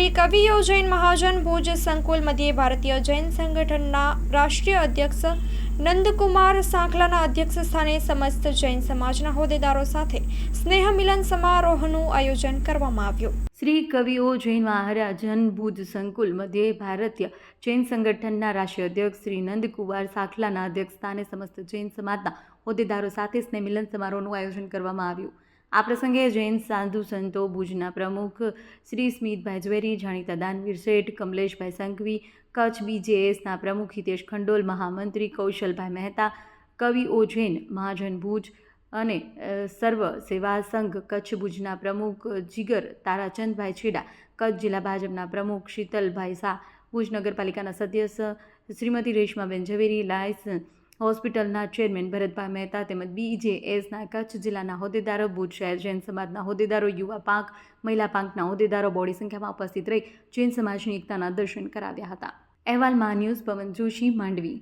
શ્રી કવિઓ જૈન મહાજન ભુજ સંકુલ મધ્યે ભારતીય જૈન સંગઠનના રાષ્ટ્રીય અધ્યક્ષ નંદકુમાર સાંખલાના અધ્યક્ષ સ્થાને સમસ્ત જૈન સમાજના હોદ્દેદારો સાથે સ્નેહ મિલન સમારોહનું આયોજન કરવામાં આવ્યું. શ્રી કવિઓ જૈન મહારાજન ભુજ સંકુલ મધ્યે ભારતીય જૈન સંગઠનના રાષ્ટ્રીય અધ્યક્ષ શ્રી નંદકુમાર સાંખલાના અધ્યક્ષ સ્થાને સમસ્ત જૈન સમાજના હોદ્દેદારો સાથે સ્નેહ મિલન સમારોહનું આયોજન કરવામાં આવ્યું. આ પ્રસંગે જૈન સાધુ સંતો ભુજના પ્રમુખ શ્રી સ્મિતભાઈ ઝવેરી, જાણીતા દાનવીર શેઠ, કમલેશભાઈ સંઘવી, કચ્છ બીજેએસના પ્રમુખ હિતેશ ખંડોલ, મહામંત્રી કૌશલભાઈ મહેતા, કવિ જૈન, મહાજન ભુજ અને સર્વ સેવા સંઘ, કચ્છ ભુજના પ્રમુખ જીગર તારાચંદભાઈ છેડા, કચ્છ જિલ્લા ભાજપના પ્રમુખ શીતલભાઈ શાહ, ભુજ નગરપાલિકાના સદસ્ય શ્રીમતી રેશમાબેન ઝવેરી લાયન્સ હોસ્પિટલના ચેરમેન ભરતભાઈ મહેતા તેમજ બીજેએસના કચ્છ જિલ્લાના હોદ્દેદારો, ભુજ શહેર જૈન સમાજના હોદ્દેદારો, યુવા પાંખ, મહિલા પાંખના હોદ્દેદારો બોડી સંખ્યામાં ઉપસ્થિત રહી જૈન સમાજની એકતાના દર્શન કરાવ્યા હતા. અહેવાલમાં ન્યૂઝ પવન જોશી, માંડવી.